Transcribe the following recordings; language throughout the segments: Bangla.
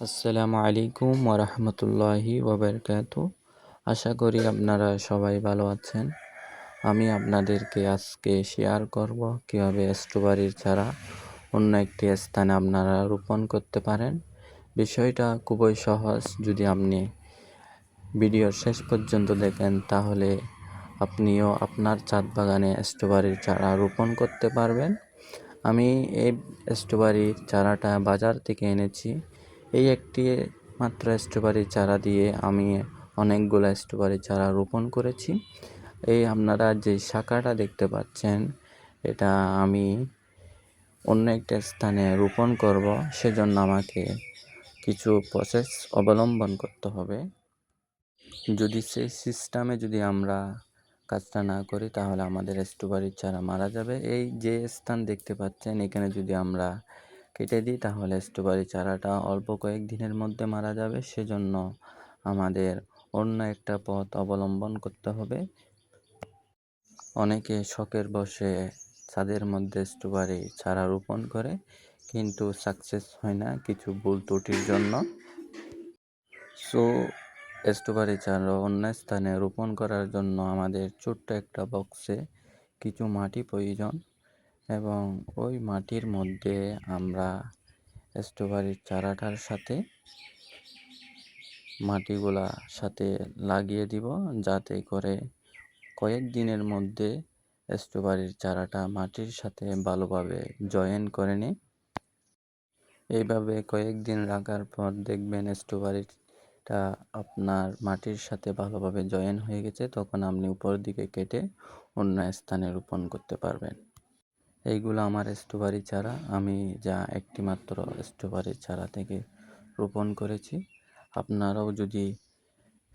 আসসালামু আলাইকুম ওরহমতুল্লাহি ওবরকাত আশা করি আপনারা সবাই ভালো আছেন। আমি আপনাদেরকে আজকে শেয়ার করব কীভাবে স্ট্রবেরির চারা অন্য একটি স্থানে আপনারা রোপণ করতে পারেন। বিষয়টা খুবই সহজ। যদি আপনি ভিডিওর শেষ পর্যন্ত দেখেন, তাহলে আপনিও আপনার চাঁদ বাগানে স্ট্রবেরির চারা রোপণ করতে পারবেন। আমি এই স্ট্রবেরির চারাটা বাজার থেকে এনেছি। এই একটি মাত্র স্ট্রবেরি চারা দিয়ে আমি অনেকগুলো স্ট্রবেরি চারা রোপণ করেছি। এই আপনারা যে শাখাটা দেখতে পাচ্ছেন, এটা আমি অন্য একটা স্থানে রোপণ করব। সেজন্য আমাকে কিছু প্রসেস অবলম্বন করতে হবে। যদি সেই সিস্টেমে যদি আমরা কাজটা না করি, তাহলে আমাদের স্ট্রবেরির চারা মারা যাবে। এই যে স্থান দেখতে পাচ্ছেন, এখানে যদি আমরা কেটে দিই, তাহলে স্ট্রবেরি চারাটা অল্প কয়েক দিনের মধ্যে মারা যাবে। সেজন্য আমাদের অন্য একটা পথ অবলম্বন করতে হবে। অনেকে শখের বসে ছাদের মধ্যে স্ট্রবেরি চারা রোপণ করে, কিন্তু সাকসেস হয় না কিছু ভুল ত্রুটির জন্য। সো, স্ট্রবেরি চারা অন্য স্থানে রোপণ করার জন্য আমাদের ছোট্ট একটা বক্সে কিছু মাটি প্রয়োজন। এবং ওই মাটির মধ্যে আমরা স্ট্রবেরির চারাটার সাথে মাটিগুলা সাথে লাগিয়ে দিব, যাতে করে কয়েক দিনের মধ্যে স্ট্রবেরির চারাটা মাটির সাথে ভালোভাবে জয়েন করে নিই এইভাবে কয়েকদিন রাখার পর দেখবেন স্ট্রবেরিটা আপনার মাটির সাথে ভালোভাবে জয়েন হয়ে গেছে, তখন আপনি উপর দিকে কেটে অন্য স্থানে রোপণ করতে পারবেন। এইগুলো আমার স্ট্রবেরি চারা। আমি যা একটি মাত্র স্ট্রবেরি চারা থেকে রোপণ করেছি। আপনারাও যদি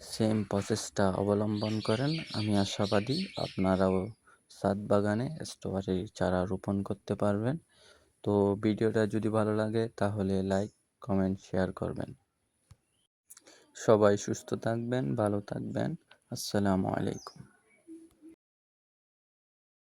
সেম প্রসেসটা অবলম্বন করেন, আমি আশাবাদী আপনারাও সাত বাগানে স্ট্রবেরি চারা রোপণ করতে পারবেন। তো ভিডিওটা যদি ভালো লাগে, তাহলে লাইক কমেন্ট শেয়ার করবেন। সবাই সুস্থ থাকবেন, ভালো থাকবেন। আসসালামু আলাইকুম।